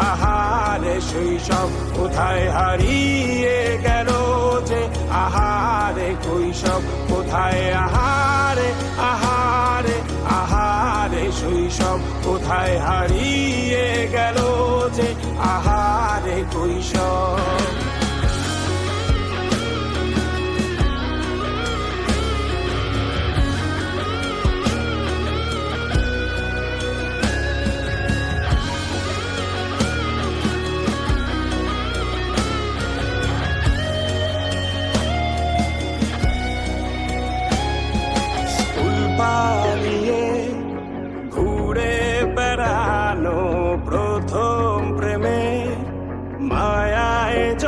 আহারে শৈশব কোথায় হারিয়ে গেল যে? আহারে কৈশব কোথায় আহারে আহারে আহারে শৈশব কোথায় হারিয়ে গেল যে? আহারে কৈশব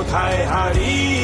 কোথায় হারিয়ে